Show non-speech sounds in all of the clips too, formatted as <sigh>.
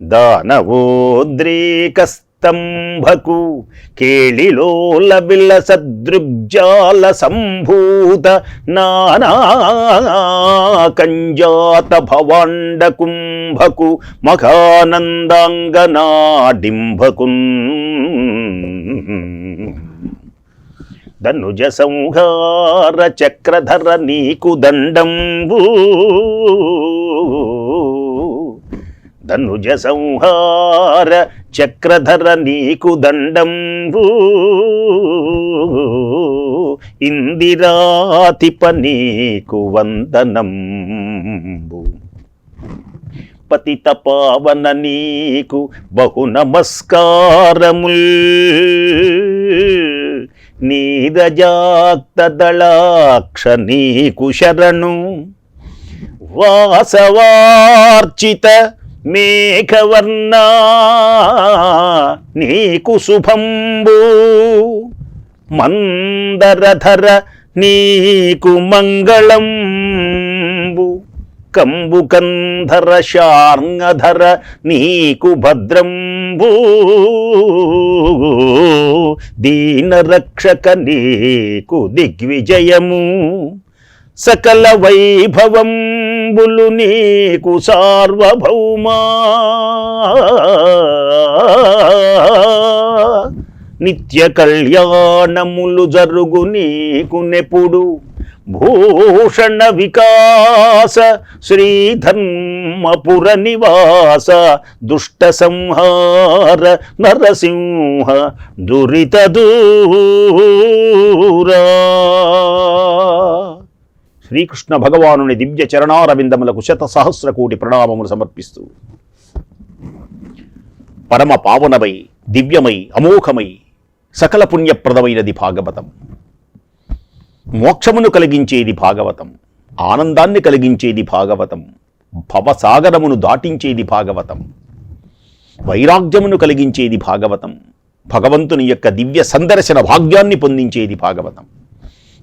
దానవోద్రేకస్తంభకు కేళిలోల బిల సదృగ్జాల సంభూత నానాకంజాత భవాండ కుంభకు మఖానందాంగనాడింభకున్ ధనుజ సంహార చక్రధర నీకు దండంబూ ధనుజ సంహార చక్రధర నీకు దండంబు ఇందిరాతిప నీకు వందనంబు పతిత పావన నీకు బహు నమస్కారముల్. నీరజాక్త దళాక్ష నీకు శరణు. వాసవార్చిత మేఘవర్ణ నీకు శుభంబు. మందరధర నీకు మంగళంబు. కంబు కంధర శార్ంగధర నీకు భద్రంబు. దీనరక్షక నీకు దిగ్విజయము. సకల వైభవంబులు నీకు సార్వభౌమా. నిత్య కళ్యాణములు జరుగు నీకు నెప్పుడు. భూషణ వికాస శ్రీధర్మపుర నివాస దుష్ట సంహార నరసింహ దురిత దూరా. శ్రీకృష్ణ భగవానుని దివ్య చరణారవిందములకు శత సహస్ర కోటి ప్రణామములు సమర్పిస్తూ. పరమ పావనమై దివ్యమై అమోఘమై సకల పుణ్యప్రదమైనది భాగవతం. మోక్షమును కలిగించేది భాగవతం. ఆనందాన్ని కలిగించేది భాగవతం. భవసాగరమును దాటించేది భాగవతం. వైరాగ్యమును కలిగించేది భాగవతం. భగవంతుని యొక్క దివ్య సందర్శన భాగ్యాన్ని పొందించేది భాగవతం.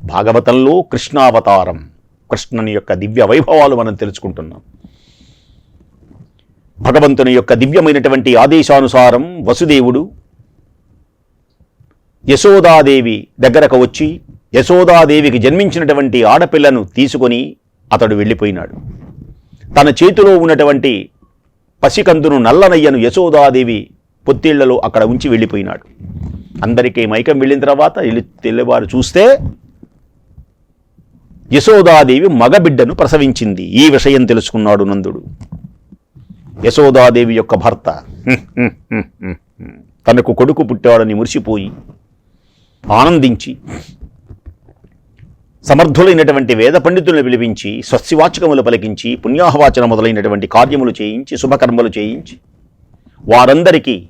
భాగవతంలో కృష్ణావతారం. కృష్ణుని యొక్క దివ్య వైభవాలు మనం తెలుసుకుంటున్నాం. భగవంతుని యొక్క దివ్యమైనటువంటి ఆదేశానుసారం వసుదేవుడు యశోదాదేవి దగ్గరకు వచ్చి యశోదాదేవికి జన్మించినటువంటి ఆడపిల్లను తీసుకొని అతడు వెళ్ళిపోయినాడు. తన చేతిలో ఉన్నటువంటి పసికందును నల్లనయ్యను యశోదాదేవి పొత్తిళ్ళలో అక్కడ ఉంచి వెళ్ళిపోయినాడు. అందరికీ మైకం వెళ్ళిన తర్వాత వెళ్ళి తెల్లవారు చూస్తే యశోదాదేవి మగబిడ్డను ప్రసవించింది. ఈ విషయం తెలుసుకున్నాడు నందుడు. యశోదాదేవి యొక్క భర్త. తనకు కొడుకు పుట్టాడని మురిసిపోయి ఆనందించి సమర్థులైనటువంటి వేద పండితులను పిలిపించి స్వస్తివాచకములు పలికించి పుణ్యాహవాచన మొదలైనటువంటి కార్యములు చేయించి శుభకర్మలు చేయించి వారందరికీ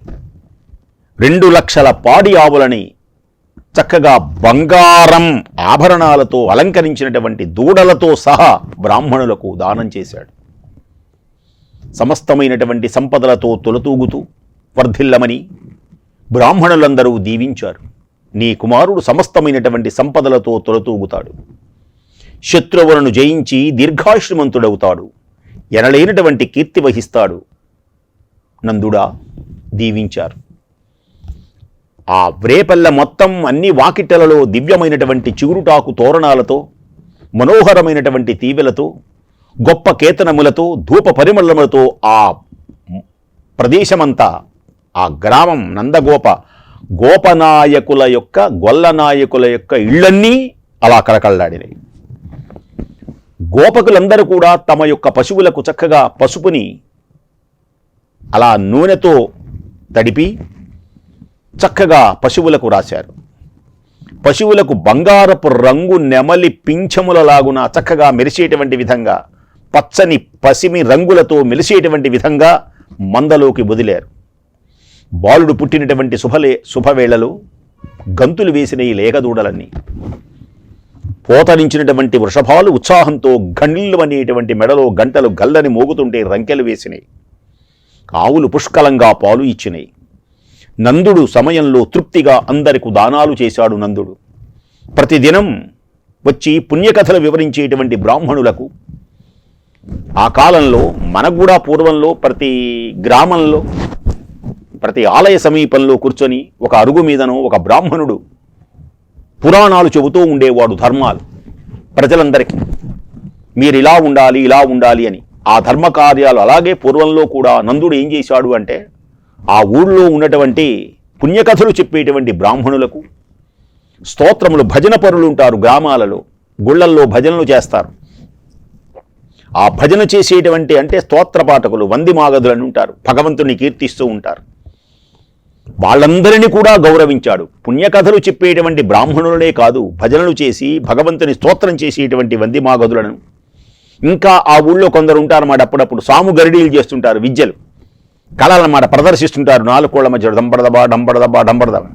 రెండు లక్షల పాడి ఆవులని చక్కగా బంగారం ఆభరణాలతో అలంకరించినటువంటి దూడలతో సహా బ్రాహ్మణులకు దానం చేశాడు. సమస్తమైనటువంటి సంపదలతో తొలతూగుతూ వర్ధిల్లమని బ్రాహ్మణులందరూ దీవించారు. నీ కుమారుడు సమస్తమైనటువంటి సంపదలతో తొలతూగుతాడు. శత్రువులను జయించి దీర్ఘాశ్రమంతుడవుతాడు. ఎనలేనటువంటి కీర్తి వహిస్తాడు. నందుడా దీవించారు. ఆ వ్రేపల్ల మొత్తం అన్ని వాకిట్టలలో దివ్యమైనటువంటి చిగురుటాకు తోరణాలతో మనోహరమైనటువంటి తీవెలతో గొప్ప కేతనములతో ధూప పరిమళములతో ఆ ప్రదేశమంతా ఆ గ్రామం నందగోప గోపనాయకుల యొక్క గొల్లనాయకుల యొక్క ఇళ్ళన్నీ అలా కలకల్లాడినాయి గోపకులందరూ కూడా తమ యొక్క పశువులకు చక్కగా పసుపుని అలా నూనెతో తడిపి చక్కగా పశువులకు రాశారు. పశువులకు బంగారపు రంగు నెమలి పింఛములలాగున చక్కగా మెరిసేటువంటి విధంగా పచ్చని పసిమి రంగులతో మెలిసేటువంటి విధంగా మందలోకి వదిలారు. బాలుడు పుట్టినటువంటి శుభలే శుభవేళలు గంతులు వేసిన ఈ లేగదూడలన్నీ పోతరించినటువంటి వృషభాలు ఉత్సాహంతో గండిల్లు అనేటువంటి మెడలో గంటలు గల్లని మోగుతుంటే రంకెలు వేసినాయి. ఆవులు పుష్కలంగా పాలు ఇచ్చినాయి. నందుడు సమయంలో తృప్తిగా అందరికు దానాలు చేశాడు నందుడు. ప్రతిదినం వచ్చి పుణ్యకథలు వివరించేటువంటి బ్రాహ్మణులకు ఆ కాలంలో మనకు కూడా పూర్వంలో ప్రతి గ్రామంలో ప్రతి ఆలయ సమీపంలో కూర్చొని ఒక అరుగు మీదనో ఒక బ్రాహ్మణుడు పురాణాలు చెబుతూ ఉండేవాడు ధర్మాలు ప్రజలందరికీ. మీరు ఇలా ఉండాలి ఇలా ఉండాలి అని ఆ ధర్మ కార్యాలు అలాగే పూర్వంలో కూడా నందుడు ఏం చేశాడు అంటే ఆ ఊళ్ళో ఉన్నటువంటి పుణ్యకథలు చెప్పేటువంటి బ్రాహ్మణులకు స్తోత్రములు భజన పరులు ఉంటారు గ్రామాలలో గుళ్ళల్లో భజనలు చేస్తారు. ఆ భజన చేసేటువంటి అంటే స్తోత్ర పాఠకులు వంది మాగధులని ఉంటారు భగవంతుని కీర్తిస్తూ ఉంటారు. వాళ్ళందరినీ కూడా గౌరవించాడు. పుణ్యకథలు చెప్పేటువంటి బ్రాహ్మణులనే కాదు భజనలు చేసి భగవంతుని స్తోత్రం చేసేటువంటి వంది మాగధులను. ఇంకా ఆ ఊళ్ళో కొందరు ఉంటారన్నమాట అప్పుడప్పుడు సాము గరిడీలు చేస్తుంటారు విద్యలు. కళలన్నమాట ప్రదర్శిస్తుంటారు. నాలుగు కోళ్ళ మధ్య డంబడదబా డంబడదబా డంబడదబా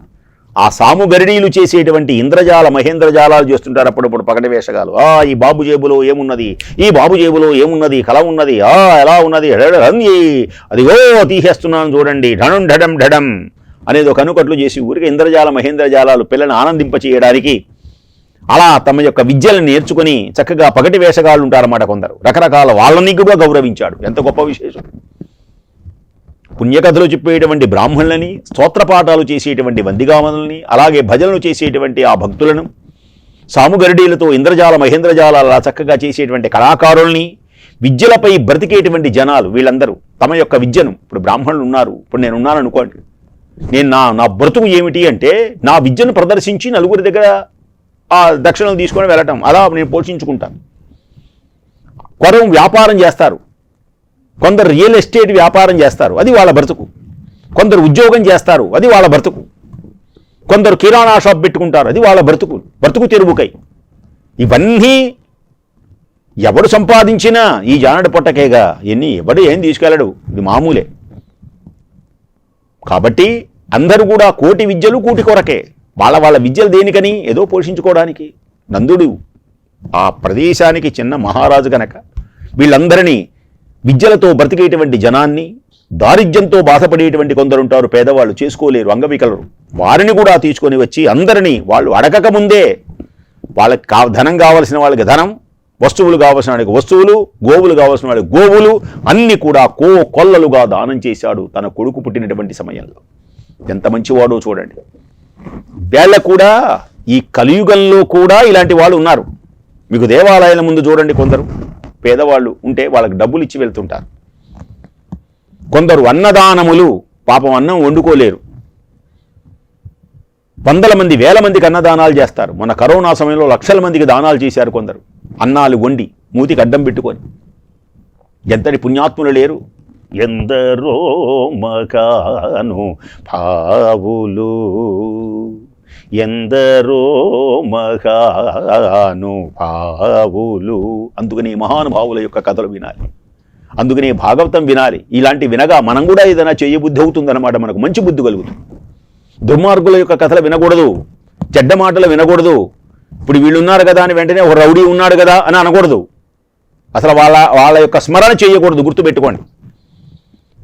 ఆ సాము గరిడీలు చేసేటువంటి ఇంద్రజాల మహేంద్రజాలాలు చేస్తుంటారు అప్పుడప్పుడు పగటి వేషగాలు ఆ ఈ బాబు జేబులో ఏమున్నది? ఈ బాబు జేబులో ఏమున్నది? కళ ఉన్నది? ఆ ఎలా ఉన్నది? రంగి అదిగో తీసేస్తున్నాను చూడండి. ఢడం ఢడం ఢడం అనేది ఒక అనుకట్లు చేసి ఊరికి ఇంద్రజాల మహేంద్రజాలాలు పిల్లల్ని ఆనందింపచేయడానికి అలా తమ యొక్క విద్యలను నేర్చుకుని చక్కగా పగటి వేషగాళ్ళు ఉంటారన్నమాట కొందరు. రకరకాల వాళ్ళని కూడా గౌరవించాడు. ఎంత గొప్ప విశేషం. పుణ్యకథలు చెప్పేటువంటి బ్రాహ్మణులని స్తోత్రపాఠాలు చేసేటువంటి వందిగామనుల్ని అలాగే భజనలు చేసేటువంటి ఆ భక్తులను సాముగరిడీలతో ఇంద్రజాల మహేంద్రజాల అలా చక్కగా చేసేటువంటి కళాకారుల్ని విద్యలపై బ్రతికేటువంటి జనాలు వీళ్ళందరూ తమ యొక్క విద్యను. ఇప్పుడు బ్రాహ్మణులు ఉన్నారు. ఇప్పుడు నేను ఉన్నాను అనుకోండి. నేను నా నా బ్రతుకు ఏమిటి అంటే నా విద్యను ప్రదర్శించి నలుగురి దగ్గర ఆ దక్షిణలు తీసుకొని వెళ్ళటం. అలా నేను పోషించుకుంటాను. కొరం వ్యాపారం చేస్తారు. కొందరు రియల్ ఎస్టేట్ వ్యాపారం చేస్తారు అది వాళ్ళ బ్రతుకు. కొందరు ఉద్యోగం చేస్తారు అది వాళ్ళ బ్రతుకు. కొందరు కిరాణా షాప్ పెట్టుకుంటారు అది వాళ్ళ బ్రతుకు బ్రతుకు తెరువుకై. ఇవన్నీ ఎవడు సంపాదించినా ఈ జానడి పొట్టకేగా ఎన్ని ఎవడు ఏం తీసుకెళ్ళడు ఇది మామూలే. కాబట్టి అందరూ కూడా కోటి విద్యలు కూటి కొరకే. వాళ్ళ వాళ్ళ విద్యలు దేనికని? ఏదో పోషించుకోవడానికి. నందుడు ఆ ప్రదేశానికి చిన్న మహారాజు గనక వీళ్ళందరినీ విద్యలతో బ్రతికేటువంటి జనాన్ని దారిద్ర్యంతో బాధపడేటువంటి కొందరుంటారు పేదవాళ్ళు చేసుకోలేరు అంగవికలరు. వారిని కూడా తీసుకొని వచ్చి అందరినీ వాళ్ళు అడగక ముందే వాళ్ళకి కా ధనం కావలసిన వాళ్ళకి ధనం వస్తువులు కావలసిన వాళ్ళకి వస్తువులు గోవులు కావలసిన వాళ్ళకి గోవులు అన్ని కూడా కో కొల్లలుగా దానం చేశాడు తన కొడుకు పుట్టినటువంటి సమయంలో. ఎంత మంచివాడో చూడండి. వేళ్ళ కూడా ఈ కలియుగంలో కూడా ఇలాంటి వాళ్ళు ఉన్నారు. మీకు దేవాలయాల ముందు చూడండి కొందరు. పేదవాళ్ళు ఉంటే వాళ్ళకి డబ్బులు ఇచ్చి వెళ్తుంటారు. కొందరు అన్నదానములు పాపం అన్నం వండుకోలేరు. వందల మంది వేల మందికి అన్నదానాలు చేస్తారు. మన కరోనా సమయంలో లక్షల మందికి దానాలు చేశారు కొందరు. అన్నాలు వండి మూతికి అడ్డం పెట్టుకొని. ఎంతటి పుణ్యాత్ములు లేరు. ఎందరో మగాను పావులు. ఎందరో మహానుభావులు. అందుకని మహానుభావుల యొక్క కథలు వినాలి. అందుకని భాగవతం వినాలి. ఇలాంటి వినగా మనం కూడా ఏదైనా చేయబుద్ధి అవుతుందన్నమాట మనకు. మంచి బుద్ధి కలుగుతుంది. దుర్మార్గుల యొక్క కథలు వినకూడదు. చెడ్డ మాటలు వినకూడదు. ఇప్పుడు వీళ్ళు ఉన్నారు కదా అని వెంటనే ఒక రౌడీ ఉన్నాడు కదా అని అనకూడదు. అసలు వాళ్ళ వాళ్ళ యొక్క స్మరణ చేయకూడదు. గుర్తుపెట్టుకోండి.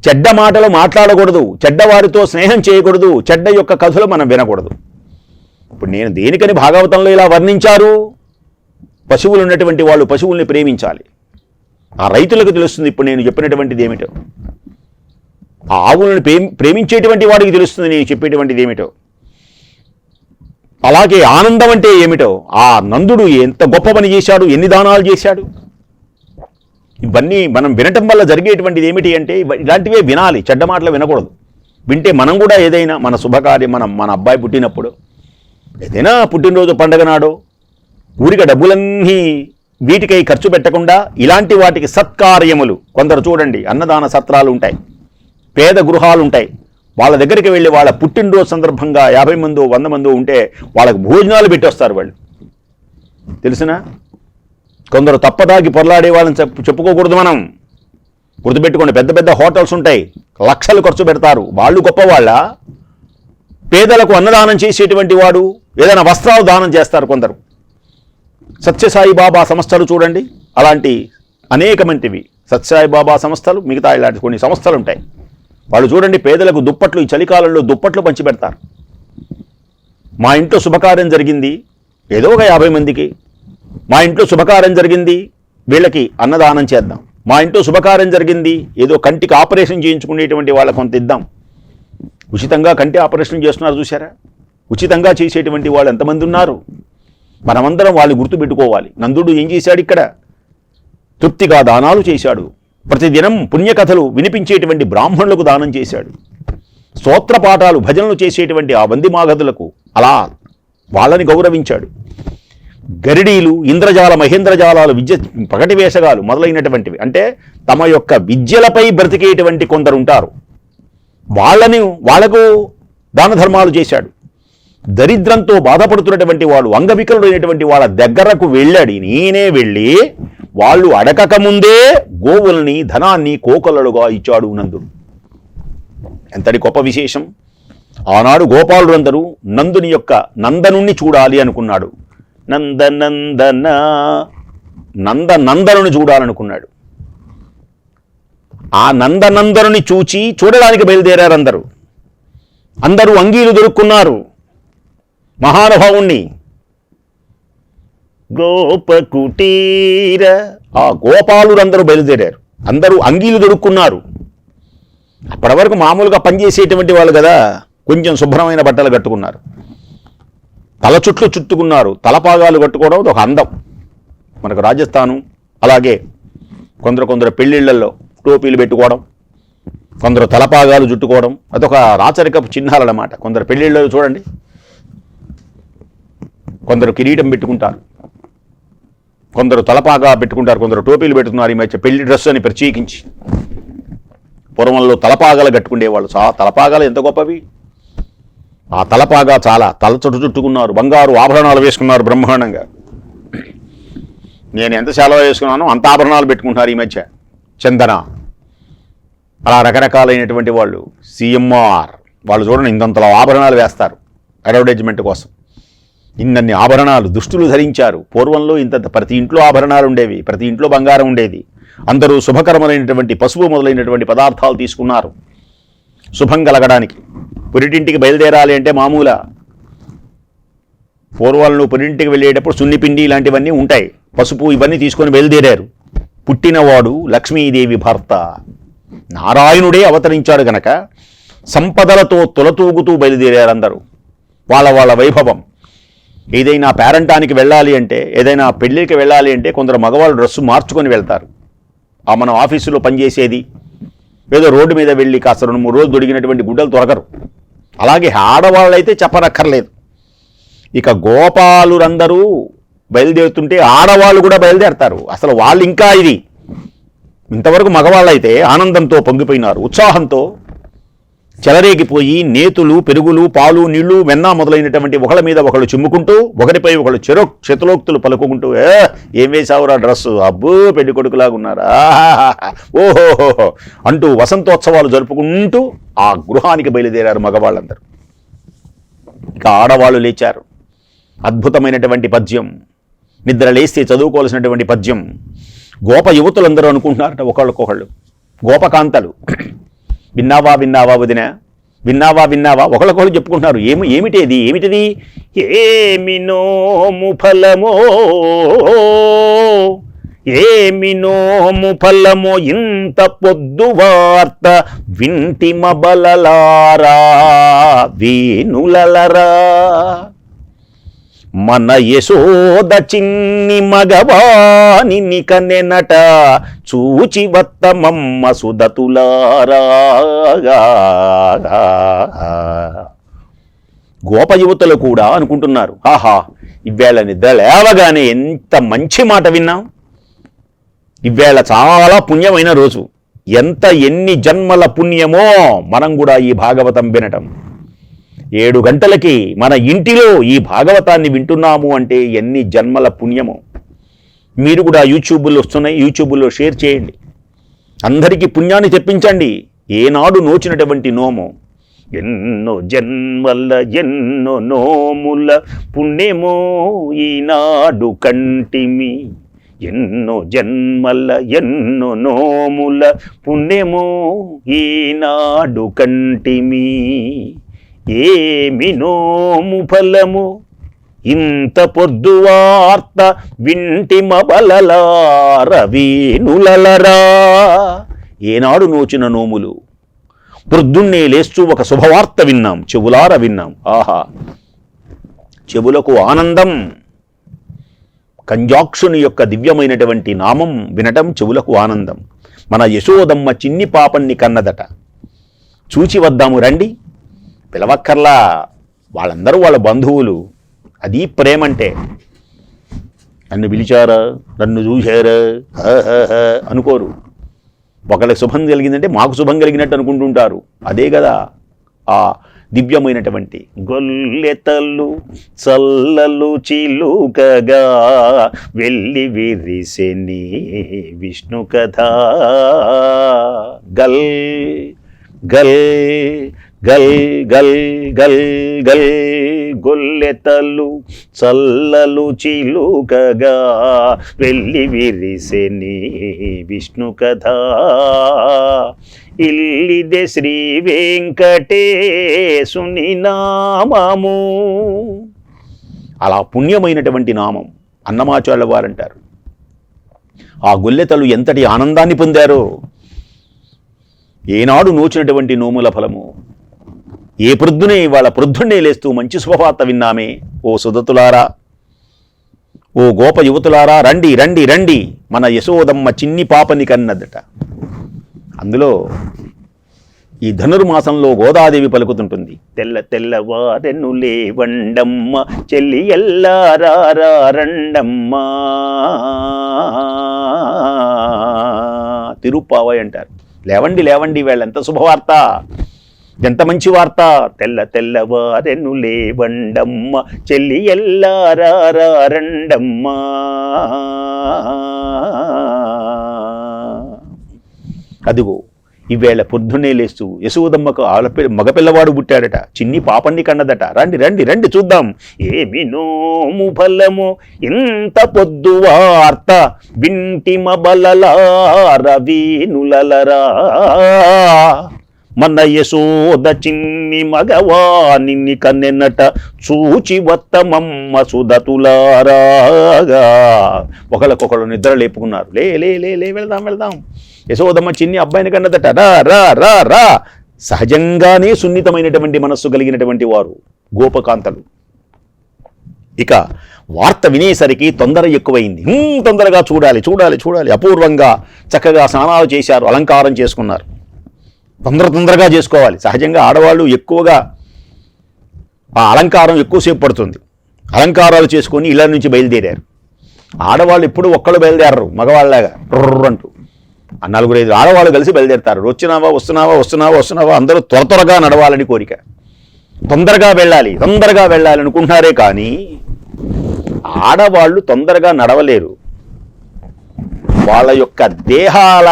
చెడ్డ మాటలు మాట్లాడకూడదు. చెడ్డవారితో స్నేహం చేయకూడదు. చెడ్డ యొక్క కథలు మనం వినకూడదు. ఇప్పుడు నేను దేనికని భాగవతంలో ఇలా వర్ణించారు? పశువులు ఉన్నటువంటి వాళ్ళు పశువుల్ని ప్రేమించాలి. ఆ రైతులకు తెలుస్తుంది ఇప్పుడు నేను చెప్పినటువంటిది ఏమిటో. ఆ ఆవులను ప్రేమి ప్రేమించేటువంటి వాడికి తెలుస్తుంది నేను చెప్పేటువంటిది ఏమిటో. అలాగే ఆనందం అంటే ఏమిటో. ఆ నందుడు ఎంత గొప్ప పని చేశాడు ఎన్ని దానాలు చేశాడు. ఇవన్నీ మనం వినటం వల్ల జరిగేటువంటిది ఏమిటి అంటే ఇలాంటివే వినాలి చెడ్డ మాటలు వినకూడదు. వింటే మనం కూడా ఏదైనా మన శుభకార్యం మనం మన అబ్బాయి పుట్టినప్పుడు ఏదైనా పుట్టినరోజు పండగ నాడో ఊరిక డబ్బులన్నీ వీటికై ఖర్చు పెట్టకుండా ఇలాంటి వాటికి సత్కార్యములు. కొందరు చూడండి అన్నదాన సత్రాలు ఉంటాయి పేద గృహాలు ఉంటాయి వాళ్ళ దగ్గరికి వెళ్ళి వాళ్ళ పుట్టినరోజు సందర్భంగా యాభై మందో వంద మందో ఉంటే వాళ్ళకు భోజనాలు పెట్టొస్తారు వాళ్ళు. తెలిసిన? కొందరు తప్పదాగి పొరలాడే వాళ్ళని చెప్పు చెప్పుకోకూడదు మనం. గుర్తుపెట్టుకోండి పెద్ద పెద్ద హోటల్స్ ఉంటాయి లక్షలు ఖర్చు పెడతారు. వాళ్ళు గొప్పవాళ్ళ? పేదలకు అన్నదానం చేసేటువంటి వాడు ఏదైనా వస్త్రాలు దానం చేస్తారు కొందరు. సత్యసాయి బాబా సంస్థలు చూడండి. అలాంటి అనేకమంటివి. సత్యసాయి బాబా సంస్థలు మిగతా ఇలాంటి కొన్ని సంస్థలు ఉంటాయి. వాళ్ళు చూడండి పేదలకు దుప్పట్లు ఈ చలికాలంలో దుప్పట్లు పంచిపెడతారు మా ఇంట్లో శుభకార్యం జరిగింది. ఏదో ఒక యాభై మందికి. మా ఇంట్లో శుభకార్యం జరిగింది. వీళ్ళకి అన్నదానం చేద్దాం. మా ఇంట్లో శుభకార్యం జరిగింది. ఏదో కంటికి ఆపరేషన్ చేయించుకునేటువంటి వాళ్ళ కొంత ఇద్దాం. ఉచితంగా కంటి ఆపరేషన్ చేస్తున్నారు చూసారా ఉచితంగా చేసేటువంటి వాళ్ళు ఎంతమంది ఉన్నారు? మనమందరం వాళ్ళు గుర్తుపెట్టుకోవాలి. నందుడు ఏం చేశాడు ఇక్కడ? తృప్తిగా దానాలు చేశాడు. ప్రతిదినం పుణ్యకథలు వినిపించేటువంటి బ్రాహ్మణులకు దానం చేశాడు. స్తోత్రపాఠాలు భజనలు చేసేటువంటి ఆ వందిమాగధులకు అలా వాళ్ళని గౌరవించాడు. గరిడీలు ఇంద్రజాల మహేంద్రజాలాలు విద్య పగటి వేషగాలు మొదలైనటువంటివి. అంటే తమ యొక్క విద్యలపై బ్రతికేటువంటి కొందరు ఉంటారు. వాళ్ళని వాళ్ళకు దాన ధర్మాలు చేశాడు. దరిద్రంతో బాధపడుతున్నటువంటి వాడు అంగవికలుడైనటువంటి వాళ్ళ దగ్గరకు వెళ్ళాడు. నేనే వెళ్ళి వాళ్ళు అడగక ముందే గోవుల్ని ధనాన్ని కోకలలుగా ఇచ్చాడు నందుడు. ఎంతటి గొప్ప విశేషం. ఆనాడు గోపాలుడందరూ నందుని యొక్క నందనుణ్ణి చూడాలి అనుకున్నాడు. నందనందన నంద నందనుని చూడాలనుకున్నాడు. ఆ నందనందనుని చూచి చూడడానికి బయలుదేరారు అందరూ అందరూ అంగీలు దొరుకున్నారు మహానుభావుణ్ణి. గోపకుటీర. ఆ గోపాలురందరూ బయలుదేరారు. అందరూ అంగీలు దొరుకున్నారు అప్పటి వరకు మామూలుగా పనిచేసేటువంటి వాళ్ళు కదా కొంచెం శుభ్రమైన బట్టలు కట్టుకున్నారు. తల చుట్లు చుట్టుకున్నారు. తలపాగాలు కట్టుకోవడం ఒక అందం. మనకు రాజస్థాను అలాగే కొందరు కొందరు పెళ్ళిళ్ళల్లో టోపీలు పెట్టుకోవడం కొందరు తలపాగాలు చుట్టుకోవడం అదొక రాచరికపు చిహ్నాలు అన్నమాట కొందరు పెళ్ళిళ్ళలో చూడండి. కొందరు కిరీటం పెట్టుకుంటారు. కొందరు తలపాగా పెట్టుకుంటారు. కొందరు టోపీలు పెట్టుకున్నారు ఈ మధ్య పెళ్ళి డ్రెస్ అని ప్రత్యేకించి. పూర్వంలో తలపాగాలు కట్టుకునేవాళ్ళు చా తలపాగాలు ఎంత గొప్పవి? ఆ తలపాగా చాలా తల చుట్టు చుట్టుకున్నారు. బంగారు ఆభరణాలు వేసుకున్నారు బ్రహ్మాండంగా. నేను ఎంత సెలవు వేసుకున్నానో అంత ఆభరణాలు పెట్టుకుంటున్నారు ఈ మధ్య. చందన. అలా రకరకాలైనటువంటి వాళ్ళు. సిఎంఆర్ వాళ్ళు చూడండి ఇంతంతలో ఆభరణాలు వేస్తారు అడ్వర్టైజ్మెంట్ కోసం. ఇన్నన్ని ఆభరణాలు దుస్తులు ధరించారు. పూర్వంలో ఇంత ప్రతి ఇంట్లో ఆభరణాలు ఉండేవి ప్రతి ఇంట్లో బంగారం ఉండేది. అందరూ శుభకరములైనటువంటి పసుపు మొదలైనటువంటి పదార్థాలు తీసుకున్నారు. శుభం కలగడానికి. పురిటింటికి బయలుదేరాలి అంటే మామూల. పూర్వాలను పురింటికి వెళ్ళేటప్పుడు సున్నిపిండి ఇలాంటివన్నీ ఉంటాయి. పసుపు ఇవన్నీ తీసుకొని బయలుదేరారు. పుట్టినవాడు లక్ష్మీదేవి భర్త. నారాయణుడే అవతరించాడు గనక సంపదలతో తులతూగుతూ బయలుదేరారు అందరూ. వాళ్ళ వాళ్ళ వైభవం. ఏదైనా పేరంటానికి వెళ్ళాలి అంటే ఏదైనా పెళ్ళికి వెళ్ళాలి అంటే కొందరు మగవాళ్ళు డ్రెస్సు మార్చుకొని వెళ్తారు. ఆ మనం ఆఫీసులో పనిచేసేది ఏదో రోడ్డు మీద వెళ్ళి కాస్త రెండు మూడు రోజులు దొరికినటువంటి గుడ్డలు దొరకరు. అలాగే ఆడవాళ్ళైతే చెప్పనక్కర్లేదు. ఇక గోపాలురందరూ బయలుదేరుతుంటే ఆడవాళ్ళు కూడా బయలుదేరతారు. అసలు వాళ్ళు ఇంకా ఇది. ఇంతవరకు మగవాళ్ళైతే ఆనందంతో పొంగిపోయినారు ఉత్సాహంతో చెలరేగిపోయి నేతులు పెరుగులు పాలు నీళ్ళు వెన్న మొదలైనటువంటి ఒకళ్ళ మీద ఒకళ్ళు చిమ్ముకుంటూ ఒకరిపై ఒకళ్ళు చెరో చేతులోక్తులు పలుకుంటూ ఏ ఏం వేసావురా డ్రస్సు? అబ్బో పెళ్ళి కొడుకులాగున్నారా <laughs> ఓహోహోహో అంటూ వసంతోత్సవాలు జరుపుకుంటూ ఆ గృహానికి బయలుదేరారు మగవాళ్ళందరూ. ఇక ఆడవాళ్ళు లేచారు. అద్భుతమైనటువంటి పద్యం. నిద్ర లేస్తే చదువుకోవాల్సినటువంటి పద్యం. గోప యువతులందరూ అనుకుంటున్నారట ఒకళ్ళకొకళ్ళు. గోపకాంతలు. విన్నావా విన్నావా వదిన? విన్నావా విన్నావా? ఒకళ్ళకొకళ్ళు చెప్పుకుంటున్నారు. ఏమి ఏమిటేది? ఏమిటిది ఏమినోము ఫలమో ఏమినోము ఫలమో ఇంత పొద్దు వార్త వింటి మబలలారా వేణులలరా. మన యశోద చిన్ని మగవాని నికనెనట చూచి వత్తమమ్మ సుదతులారా గోప యువతలు కూడా అనుకుంటున్నారు. ఆహా ఇవేళ నిద్ర లేవగానే ఎంత మంచి మాట విన్నాం. ఇవేళ చాలా పుణ్యమైన రోజు. ఎంత ఎన్ని జన్మల పుణ్యమో మనం కూడా ఈ భాగవతం వినటం. ఏడు గంటలకి మన ఇంటిలో ఈ భాగవతాన్ని వింటున్నాము అంటే ఎన్ని జన్మల పుణ్యము. మీరు కూడా యూట్యూబ్లో వస్తున్నాయి యూట్యూబ్లో షేర్ చేయండి. అందరికీ పుణ్యాన్ని తెప్పించండి. ఏనాడు నోచినటువంటి నోము. ఎన్నో జన్మల ఎన్నో నోముల పుణ్యమో ఈనాడు కంటిమి. ఎన్నో జన్మల ఎన్నో నోముల పుణ్యమో ఈనాడు కంటిమి. ఏమి నోము ఫలము? ఇంత పొద్దు వార్త వింటి మబలలారవీనులరా ఏనాడు నోచిన నోములు? పొద్దున్నే లేస్తూ ఒక శుభవార్త విన్నాం చెవులార విన్నాం. ఆహా! చెవులకు ఆనందం కంజాక్షుని యొక్క దివ్యమైనటువంటి నామం వినటం చెవులకు ఆనందం. మన యశోదమ్మ చిన్ని పాపన్ని కన్నదట. చూచి వద్దాము రండి. పిలవక్కర్లా. వాళ్ళందరూ వాళ్ళ బంధువులు. అది ప్రేమంటే. నన్ను పిలిచారా? నన్ను చూశారా? హ, అనుకోరు. ఒకళ్ళకి శుభం కలిగిందంటే మాకు శుభం కలిగినట్టు అనుకుంటుంటారు. అదే కదా ఆ దివ్యమైనటువంటి గొల్లెతలు చల్లలు చిలుకగా వెళ్ళి విరిసెని విష్ణు కథ. గల్ గల్ గల్ గల్ గల్ గల్ గొల్లెతలు చల్లలు చిలుకగా వెళ్ళి విరిసెని విష్ణు కథ. ఇల్లిదే శ్రీ వెంకటేశుని నామము. అలా పుణ్యమైనటువంటి నామం అన్నమాచార్యుల వారంటారు ఆ గొల్లెతలు ఎంతటి ఆనందాన్ని పొందారో? ఏనాడు నోచినటువంటి నోముల ఫలము ఏ ప్రొద్దునే ఇవాళ ప్రొద్దున్నే లేస్తూ మంచి శుభవార్త విన్నామే? ఓ సుదతులారా ఓ గోప యువతులారా రండి రండి రండి మన యశోదమ్మ చిన్ని పాపని కన్నదట. అందులో ఈ ధనుర్మాసంలో గోదాదేవి పలుకుతుంటుంది. తెల్ల తెల్లవారెను లేవండమ్మ చెల్లి ఎల్లారండమ్మ తిరుప్పావై అంటారు. లేవండి లేవండి వీళ్ళెంత శుభవార్త? ఎంత మంచి వార్త? తెల్ల తెల్లవారెను లేవండమ్మ చెల్లి ఎల్లారారండమ్మ అదిగో ఈవేళ పొద్దున్నే లేస్తూ యశోదమ్మకు ఆలపి మగపిల్లవాడు పుట్టాడట. చిన్ని పాపన్ని కన్నదట. రండి రండి రండి చూద్దాం. ఏమి నోము ఫలము? ఇంత పొద్దు వార్త. వింటిమ మబలలార వీనులలరా మన యశోద చిన్ని నిన్ని కన్నెన్నట చూచి వత్తమమ్మ సుధతులారాగా. ఒకళ్ళకొకళ్ళు నిద్ర లేపుకున్నారు. లే లే లే లే వెళ్దాం వెళదాం. యశోదమ్మ చిన్ని అబ్బాయిని కన్నదట. రా రా రా రా. సహజంగానే సున్నితమైనటువంటి మనస్సు కలిగినటువంటి వారు గోపకాంతలు. ఇక వార్త వినేసరికి తొందర ఎక్కువైంది. తొందరగా చూడాలి చూడాలి చూడాలి. అపూర్వంగా చక్కగా స్నానాలు చేశారు అలంకారం చేసుకున్నారు. తొందర తొందరగా చేసుకోవాలి. సహజంగా ఆడవాళ్ళు ఎక్కువగా ఆ అలంకారం ఎక్కువసేపు పడుతుంది. అలంకారాలు చేసుకొని ఇళ్ళ నుంచి బయలుదేరారు. ఆడవాళ్ళు ఎప్పుడు ఒక్కళ్ళు బయలుదేరరు మగవాళ్ళలాగా. టుర్ర్ అంటూ. ఆ నలుగురు ఐదు ఆడవాళ్ళు కలిసి బయలుదేరుతారు. వచ్చినావా వస్తున్నావా వస్తున్నావా వస్తున్నావా? అందరూ త్వర త్వరగా నడవాలని కోరిక. తొందరగా వెళ్ళాలి తొందరగా వెళ్ళాలి అనుకుంటున్నారే కానీ ఆడవాళ్ళు తొందరగా నడవలేరు. వాళ్ళ యొక్క దేహాల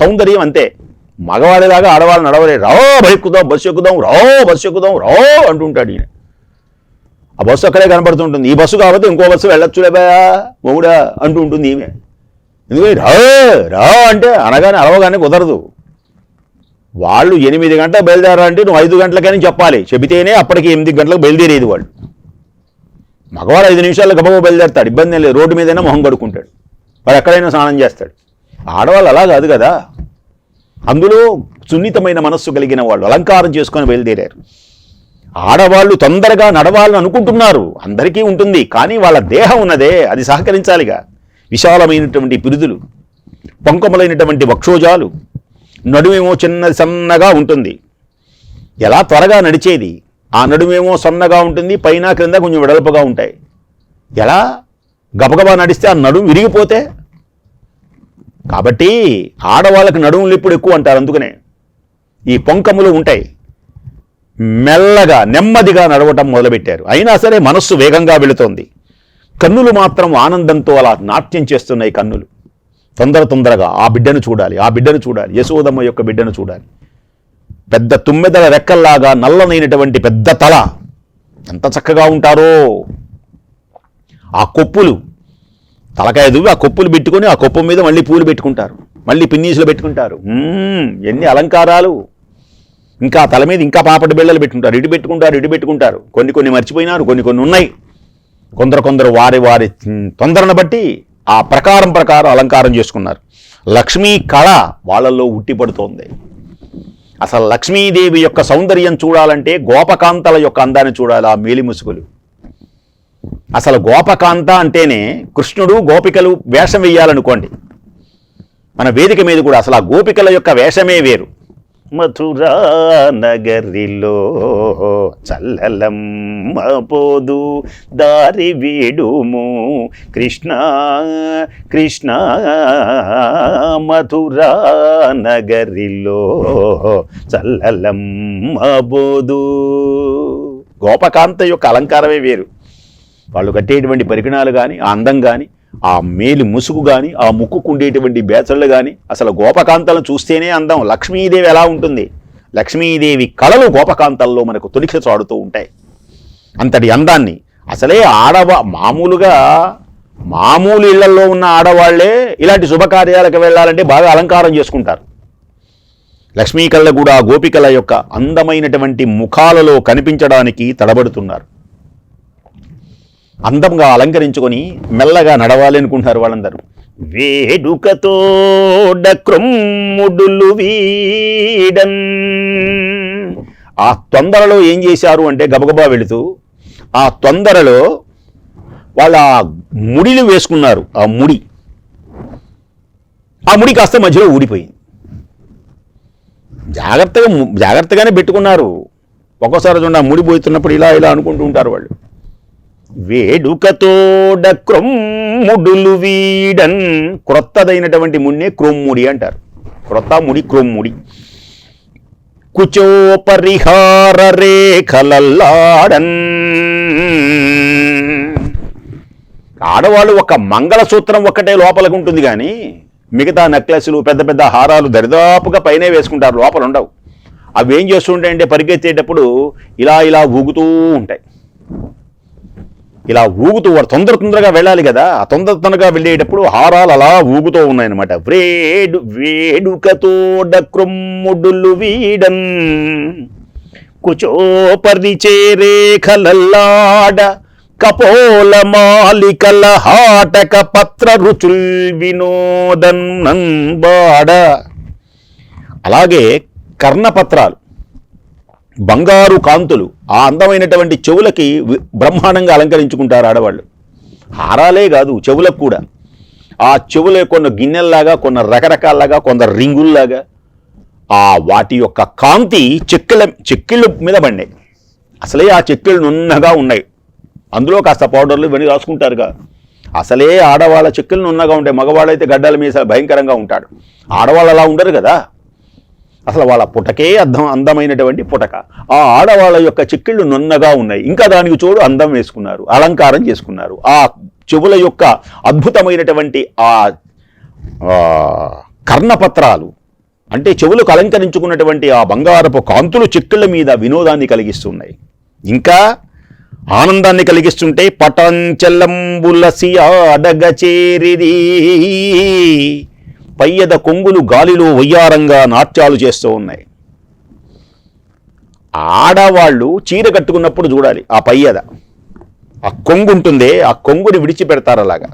సౌందర్యం అంతే. మగవాడిలాగా ఆడవాళ్ళు నడవలే. రావో బైక్కుదాం బస్సు ఎక్కుదాం రావో బస్సు ఎక్కుదాం రావో అంటుంటాడు ఈయన. ఆ బస్సు అక్కడే కనబడుతుంటుంది. ఈ బస్సు కాబట్టి ఇంకో బస్సు వెళ్ళొచ్చులేబయా మొగుడా అంటూ ఉంటుంది ఈమె ఎందుకంటే రా రా అంటే అనగానే అడవగానే కుదరదు. వాళ్ళు ఎనిమిది గంటలకు బయలుదేరారంటే నువ్వు ఐదు గంటలకని చెప్పాలి. చెబితేనే అప్పటికి ఎనిమిది గంటలకు బయలుదేరేది వాళ్ళు మగవాడు ఐదు నిమిషాల్లో గబగబ బయలుదేరతాడు. ఇబ్బంది లేదు. రోడ్డు మీదైనా మొహం కడుక్కుంటాడు. వాడు ఎక్కడైనా స్నానం చేస్తాడు. ఆడవాళ్ళు అలా కాదు కదా. అందులో సున్నితమైన మనస్సు కలిగిన వాళ్ళు అలంకారం చేసుకొని బయలుదేరారు. ఆడవాళ్ళు తొందరగా నడవాలని అనుకుంటున్నారు. అందరికీ ఉంటుంది కానీ వాళ్ళ దేహం ఉన్నదే అది సహకరించాలిగా. విశాలమైనటువంటి పిరుదులు పొంకములైనటువంటి వక్షోజాలు నడుమేమో చిన్నది సన్నగా ఉంటుంది. ఎలా త్వరగా నడిచేది? ఆ నడుమేమో సన్నగా ఉంటుంది పైన క్రింద కొంచెం వెడల్పుగా ఉంటాయి. ఎలా గబగబా నడిస్తే ఆ నడుము విరిగిపోతే కాబట్టి ఆడవాళ్ళకి నడుములు ఇప్పుడు ఎక్కువ అంటారు అందుకనే. ఈ పొంకములు ఉంటాయి. మెల్లగా నెమ్మదిగా నడవటం మొదలుపెట్టారు. అయినా సరే మనస్సు వేగంగా వెళుతోంది. కన్నులు మాత్రం ఆనందంతో అలా నాట్యం చేస్తున్నాయి కన్నులు. తొందర తొందరగా ఆ బిడ్డను చూడాలి ఆ బిడ్డను చూడాలి యశోదమ్మ యొక్క బిడ్డను చూడాలి. పెద్ద తుమ్మెదల రెక్కల్లాగా నల్లనైనటువంటి పెద్ద తల. ఎంత చక్కగా ఉంటారో. ఆ కొప్పులు తలకాయ దువ్వి ఆ కొప్పులు పెట్టుకొని ఆ కొప్పు మీద మళ్ళీ పూలు పెట్టుకుంటారు. మళ్ళీ పిన్నీసులు పెట్టుకుంటారు. ఎన్ని అలంకారాలు. ఇంకా తల మీద ఇంకా పాపటి బిళ్ళలు పెట్టుకుంటారు. ఇటు పెట్టుకుంటారు ఇటు పెట్టుకుంటారు. కొన్ని కొన్ని మర్చిపోయినారు కొన్ని కొన్ని ఉన్నాయి. కొందరు కొందరు వారి వారి తొందరను బట్టి ఆ ప్రకారం ప్రకారం అలంకారం చేసుకున్నారు. లక్ష్మీ కళ వాళ్ళల్లో ఉట్టిపడుతోంది అసలు లక్ష్మీదేవి యొక్క సౌందర్యం చూడాలంటే గోపకాంతల యొక్క అందాన్ని చూడాలి ఆ మేలి ముసుగులు అసలు గోపకాంత అంటేనే కృష్ణుడు గోపికలు వేషం వేయాలనుకోండి మన వేదిక మీద కూడా అసలు ఆ గోపికల యొక్క వేషమే వేరు. మథురా నగరిలో చల్లలమ్మ పోదు దారి వీడుము. కృష్ణ కృష్ణ మథురా నగరిలో చల్లలమ్మ పోదు. గోపకాంత యొక్క అలంకారమే వేరు. వాళ్ళు కట్టేటువంటి పరికణాలు కానీ ఆ అందం కానీ ఆ మేలి ముసుగు కానీ ఆ ముక్కుకు ఉండేటువంటి బేచళ్ళు కానీ అసలు గోపకాంతలను చూస్తేనే అందం. లక్ష్మీదేవి ఎలా ఉంటుంది? లక్ష్మీదేవి కళలు గోపకాంతల్లో మనకు తొలిక చాడుతూ ఉంటాయి. అంతటి అందాన్ని. అసలే ఆడవ మామూలుగా మామూలు ఇళ్ళలో ఉన్న ఆడవాళ్ళే ఇలాంటి శుభకార్యాలకు వెళ్ళాలంటే బాగా అలంకారం చేసుకుంటారు. లక్ష్మీ కళ్ళ కూడా గోపికల యొక్క అందమైనటువంటి ముఖాలలో కనిపించడానికి తడబడుతున్నారు. అందంగా అలంకరించుకొని మెల్లగా నడవాలి అనుకుంటున్నారు వాళ్ళందరూ. వేడుకతో క్రొమ్ముడులు వీడన్. ఆ తొందరలో ఏం చేశారు అంటే గబగబా వెళుతూ ఆ తొందరలో వాళ్ళ ఆ వేసుకున్నారు ఆ ముడి. ఆ ముడి కాస్త మధ్యలో ఊడిపోయింది. జాగ్రత్తగా జాగ్రత్తగానే పెట్టుకున్నారు. ఒక్కోసారి చూడండి ఆ ముడి పోతున్నప్పుడు ఇలా ఇలా అనుకుంటూ ఉంటారు వాళ్ళు. వేడుకతోడ క్రొమ్ముడులు వీడన్. క్రొత్తదైనటువంటి మున్నే క్రొమ్ముడి అంటారు. క్రొత్త ముడి క్రొమ్ముడి. కుచోపరిహార రేఖలల్లాడన్. ఆడవాళ్ళు ఒక మంగళసూత్రం ఒక్కటే లోపలికి ఉంటుంది కానీ మిగతా నెక్లెస్లు పెద్ద పెద్ద హారాలు దరిదాపుగా పైనే వేసుకుంటారు లోపల ఉండవు అవి ఏం చేస్తుంటాయంటే పరిగెత్తేటప్పుడు ఇలా ఇలా ఊగుతూ ఉంటాయి. ఇలా ఊగుతూ వాడు తొందర తొందరగా వెళ్ళాలి కదా ఆ తొందర తొందరగా వెళ్ళేటప్పుడు హారాలు అలా ఊగుతూ ఉన్నాయన్నమాట. వేడు వేడుకతోడ క్రొమ్ముడులు వీడన్ కుచోపరిచే రేఖలల్లాడ కపోల మాలికల హాటక పత్ర రుచుల్ వినోదన్నంబాడ అలాగే కర్ణపత్రాలు. బంగారు కాంతులు ఆ అందమైనటువంటి చెవులకి బ్రహ్మాండంగా అలంకరించుకుంటారు ఆడవాళ్ళు. హారాలే కాదు చెవులకు కూడా. ఆ చెవులే కొన్ని గిన్నెల్లాగా కొన్ని రకరకాలలాగా కొందరు రింగుల్లాగా ఆ వాటి యొక్క కాంతి చెక్కిళ్ళ చెక్కిళ్ళు మీద పడినాయి. అసలే ఆ చెక్కిళ్ళు నున్నగా ఉన్నాయి. అందులో కాస్త పౌడర్లు ఇవన్నీ రాసుకుంటారుగా. అసలే ఆడవాళ్ళ చెక్కులు నున్నగా ఉంటాయి మగవాళ్ళైతే గడ్డల మీద భయంకరంగా ఉంటాడు ఆడవాళ్ళు అలా ఉండరు కదా. అసలు వాళ్ళ పుటకే అర్థం అందమైనటువంటి పుటక. ఆ ఆడవాళ్ళ యొక్క చిక్కిళ్ళు నున్నగా ఉన్నాయి. ఇంకా దానికి చూడు అందం వేసుకున్నారు అలంకారం చేసుకున్నారు. ఆ చెవుల యొక్క అద్భుతమైనటువంటి ఆ కర్ణపత్రాలు అంటే చెవులకు అలంకరించుకున్నటువంటి ఆ బంగారపు కాంతులు చిక్కిళ్ళ మీద వినోదాన్ని కలిగిస్తున్నాయి. ఇంకా ఆనందాన్ని కలిగిస్తుంటే పటంచల్లంబులసి అడగచేరిది పయ్యద కొంగులు గాలిలో వయ్యారంగా నాట్యాలు చేస్తూ ఉన్నాయి. ఆడవాళ్ళు చీర కట్టుకున్నప్పుడు చూడాలి ఆ పయ్యద. ఆ కొంగు ఉంటుందే ఆ కొంగుని విడిచిపెడతారు అలాగా.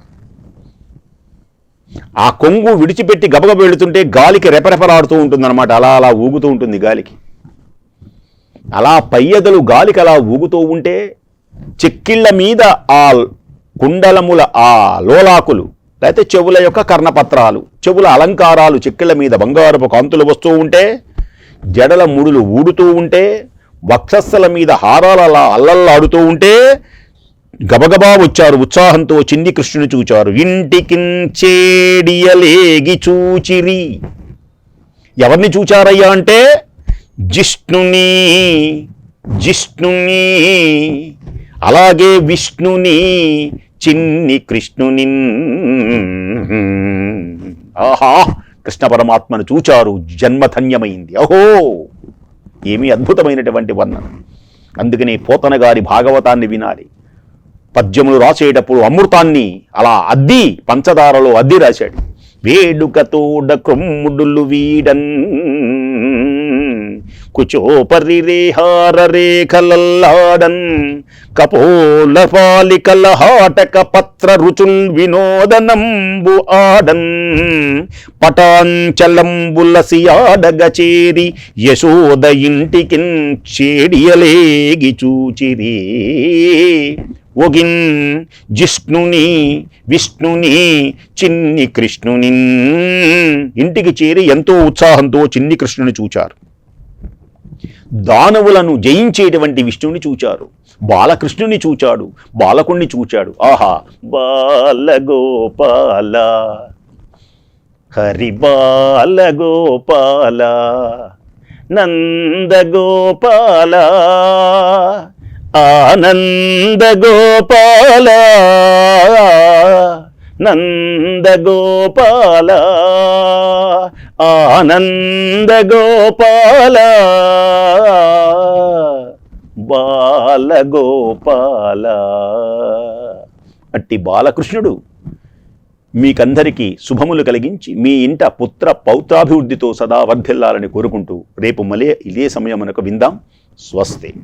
ఆ కొంగు విడిచిపెట్టి గబగబ వెళుతుంటే గాలికి రెపరెపలాడుతూ ఉంటుందన్నమాట అలా అలా ఊగుతూ ఉంటుంది గాలికి. అలా పయ్యదలు గాలికి అలా ఊగుతూ ఉంటే చెక్కిళ్ళ మీద ఆ కుండలముల ఆ లోలాకులు లేకపోతే చెవుల యొక్క కర్ణపత్రాలు చెవుల అలంకారాలు చెక్కిళ్ళ మీద బంగారపు కాంతులు వస్తూ ఉంటే జడల ముడులు ఊడుతూ ఉంటే వక్షస్థల మీద హారాలలా అల్లల్లాడుతూ ఉంటే గబగబా వచ్చారు ఉత్సాహంతో చిన్ని కృష్ణుని చూచారు. ఇంటికించేడియలేగి చూచిరి. ఎవరిని చూచారయ్యా అంటే జిష్ణుని జిష్ణుని అలాగే విష్ణుని చిన్ని కృష్ణుని. ఆహా కృష్ణ పరమాత్మను చూచారు జన్మధన్యమైంది. అహో ఏమి అద్భుతమైనటువంటి వర్ణన. అందుకనే పోతన గారి భాగవతాన్ని వినాలి. పద్యములు రాసేటప్పుడు అమృతాన్ని అలా అద్ది పంచదారలో అద్ది రాశాడు. వేడుకతోడ క్రొమ్ముడులు వీడన్. కుచోపరి కపోల పాలికల హాటక పత్ర రుచుల్ వినోదనంబు ఆడన్ పటాంచలంబులసియాడగ చేరి యశోద ఇంటికిన్ చేడియలేగి చూచిరి. ఒగిన్ జిష్ణుని విష్ణుని చిన్ని కృష్ణుని ఇంటికి చేరి ఎంతో ఉత్సాహంతో చిన్ని కృష్ణుని చూచారు. దానవులను జయించేటువంటి విష్ణుని చూచారు. బాలకృష్ణుని చూచాడు. బాలకుణ్ణి చూచాడు. ఆహా బాలగోపాల హరి బాలగోపాల నందగోపాల ఆనందగోపాల. నందగోపాల ఆనందగోపాల బాలగోపాల. అట్టి బాలకృష్ణుడు మీకందరికీ శుభములు కలిగించి మీ ఇంట పుత్ర పౌత్రాభివృద్ధితో సదా వర్ధిల్లాలని కోరుకుంటూ రేపు మలే ఇదే సమయమునకు విందాం. స్వస్తి.